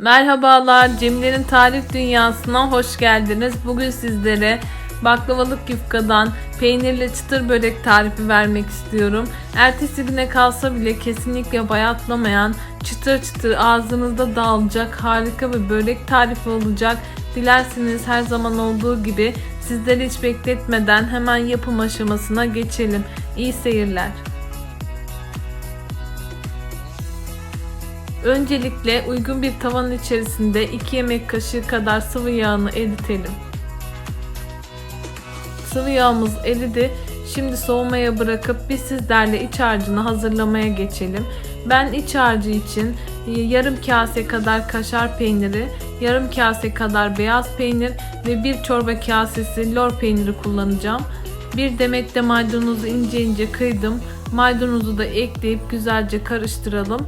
Merhabalar, Cemlerin Tarif Dünyası'na hoş geldiniz. Bugün sizlere baklavalık yufkadan peynirli çıtır börek tarifi vermek istiyorum. Ertesi güne kalsa bile kesinlikle bayatlamayan, çıtır çıtır ağzınızda dağılacak harika bir börek tarifi olacak. Dilerseniz her zaman olduğu gibi sizleri hiç bekletmeden hemen yapım aşamasına geçelim. İyi seyirler. Öncelikle uygun bir tavanın içerisinde 2 yemek kaşığı kadar sıvı yağını eritelim. Sıvı yağımız eridi. Şimdi soğumaya bırakıp biz sizlerle iç harcını hazırlamaya geçelim. Ben iç harcı için yarım kase kadar kaşar peyniri, yarım kase kadar beyaz peynir ve bir çorba kasesi lor peyniri kullanacağım. Bir demet de maydanozu ince ince kıydım. Maydanozu da ekleyip güzelce karıştıralım.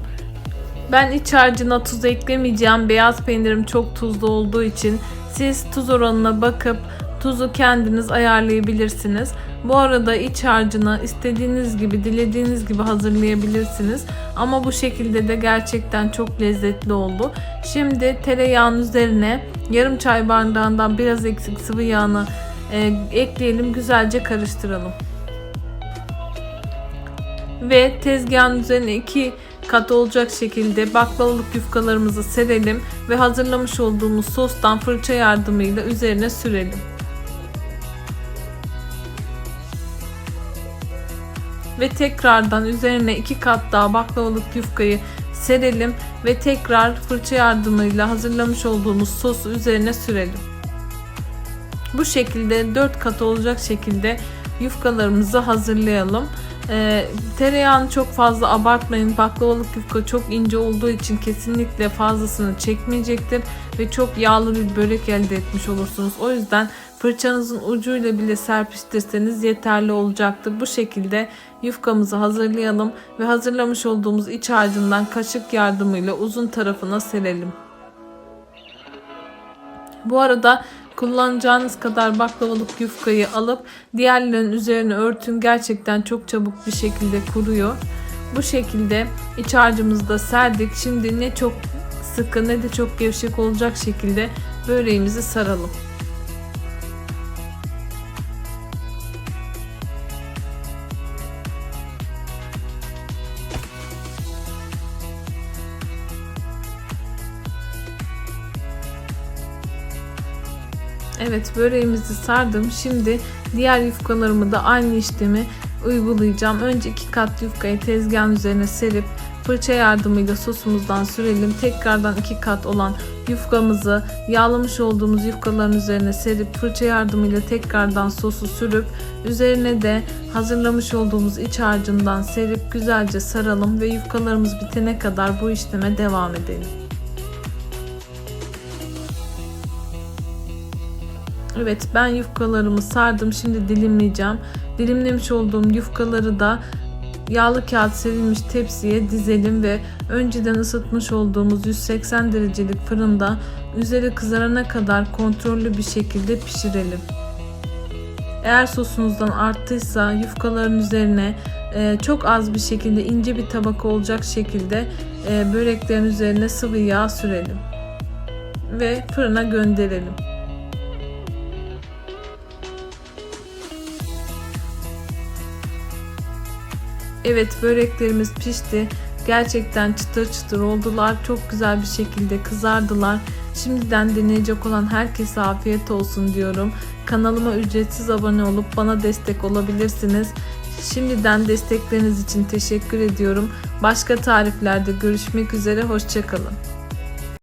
Ben iç harcına tuz eklemeyeceğim. Beyaz peynirim çok tuzlu olduğu için siz tuz oranına bakıp tuzu kendiniz ayarlayabilirsiniz. Bu arada iç harcını istediğiniz gibi, dilediğiniz gibi hazırlayabilirsiniz. Ama bu şekilde de gerçekten çok lezzetli oldu. Şimdi tereyağın üzerine yarım çay bardağından biraz eksik sıvı yağını e, ekleyelim. Güzelce karıştıralım. Ve tezgahın üzerine iki kat olacak şekilde baklavalık yufkalarımızı serelim ve hazırlamış olduğumuz sostan fırça yardımıyla üzerine sürelim. Ve tekrardan üzerine iki kat daha baklavalık yufkayı serelim ve tekrar fırça yardımıyla hazırlamış olduğumuz sosu üzerine sürelim. Bu şekilde 4 kat olacak şekilde yufkalarımızı hazırlayalım. E, tereyağını çok fazla abartmayın. Baklavalık yufka çok ince olduğu için kesinlikle fazlasını çekmeyecektir ve çok yağlı bir börek elde etmiş olursunuz. O yüzden fırçanızın ucuyla bile serpiştirseniz yeterli olacaktır. Bu şekilde yufkamızı hazırlayalım ve hazırlamış olduğumuz iç harcından kaşık yardımıyla uzun tarafına serelim. Bu arada kullanacağınız kadar baklavalık yufkayı alıp diğerlerinin üzerine örtün. Gerçekten çok çabuk bir şekilde kuruyor. Bu şekilde iç harcımızı da serdik. Şimdi ne çok sıkı ne de çok gevşek olacak şekilde böreğimizi saralım. Evet böreğimizi sardım. Şimdi diğer yufkalarımı da aynı işlemi uygulayacağım. Önce iki kat yufkayı tezgahın üzerine serip fırça yardımıyla sosumuzdan sürelim. Tekrardan iki kat olan yufkamızı yağlamış olduğumuz yufkaların üzerine serip fırça yardımıyla tekrardan sosu sürüp üzerine de hazırlamış olduğumuz iç harcından serip güzelce saralım ve yufkalarımız bitene kadar bu işleme devam edelim. Evet ben yufkalarımı sardım. Şimdi dilimleyeceğim. Dilimlemiş olduğum yufkaları da yağlı kağıt serilmiş tepsiye dizelim ve önceden ısıtmış olduğumuz 180 derecelik fırında üzeri kızarana kadar kontrollü bir şekilde pişirelim. Eğer sosunuzdan arttıysa yufkaların üzerine e, çok az bir şekilde ince bir tabaka olacak şekilde e, böreklerin üzerine sıvı yağ sürelim ve fırına gönderelim. Evet böreklerimiz pişti. Gerçekten çıtır çıtır oldular. Çok güzel bir şekilde kızardılar. Şimdiden deneyecek olan herkese afiyet olsun diyorum. Kanalıma ücretsiz abone olup bana destek olabilirsiniz. Şimdiden destekleriniz için teşekkür ediyorum. Başka tariflerde görüşmek üzere. Hoşçakalın.